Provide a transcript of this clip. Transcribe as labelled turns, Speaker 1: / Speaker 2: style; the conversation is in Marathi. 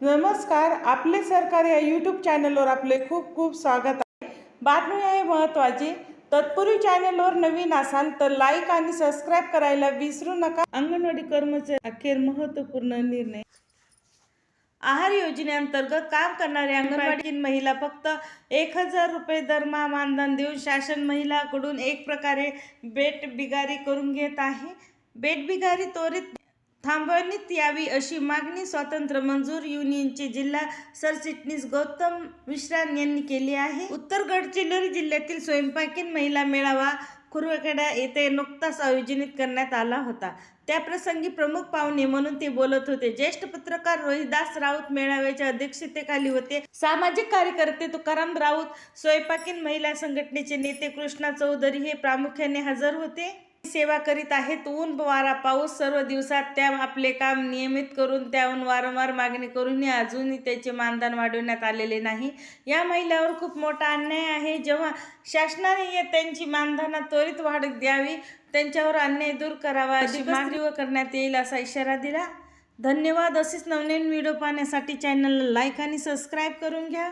Speaker 1: नमस्कार आपले सरकार या यूट्यूब चॅनलवर आपले खूप खूप स्वागत आहे. बातमी आहे महत्त्वाची. तत्पूर्वी चॅनलवर नवीन असाल तर लाईक आणि सबस्क्राईब करायला विसरू नका. अंगणवाडी कर्मचारी अखेर महत्त्वपूर्ण निर्णय. आहार योजनेअंतर्गत काम करणाऱ्या अंगणवाडी महिला फक्त एक हजार रुपये दरमहा मानधन देऊन शासन महिलाकडून एक प्रकारे बेट बिगारी करून घेत आहे. बेट बिगारी त्वरित थांबवण्यात यावी अशी मागणी स्वातंत्र्य मंजूर युनियनचे जिल्हा सरचिटणीस गौतम मिश्रान यांनी केली आहे. उत्तर गडचिरोली जिल्ह्यातील स्वयंपाकीन महिला मेळावा कुरवेखेडा येथे नुकताच आयोजित करण्यात आला होता. त्याप्रसंगी प्रमुख पाहुणे म्हणून ते बोलत होते. ज्येष्ठ पत्रकार रोहिदास राऊत मेळाव्याच्या अध्यक्षतेखाली होते. सामाजिक कार्यकर्ते तुकाराम राऊत स्वयंपाकीन महिला संघटनेचे नेते कृष्णा चौधरी हे प्रामुख्याने हजर होते. सेवा करीत आहेत. ऊन वारा पाऊस सर्व दिवसात त्या आपले काम नियमित करून त्याहून वारंवार मागणी करूनही अजूनही त्याचे मानधन वाढवण्यात आलेले नाही. या महिलावर खूप मोठा अन्याय आहे. जेव्हा शासनाने या त्यांची मानधनात त्वरित वाढ द्यावी त्यांच्यावर अन्याय दूर करावा अशी मागणी व करण्यात येईल असा इशारा दिला. धन्यवाद. असेच नवनवीन व्हिडिओ पाहण्यासाठी चॅनलला लाईक आणि सबस्क्राईब करून घ्या.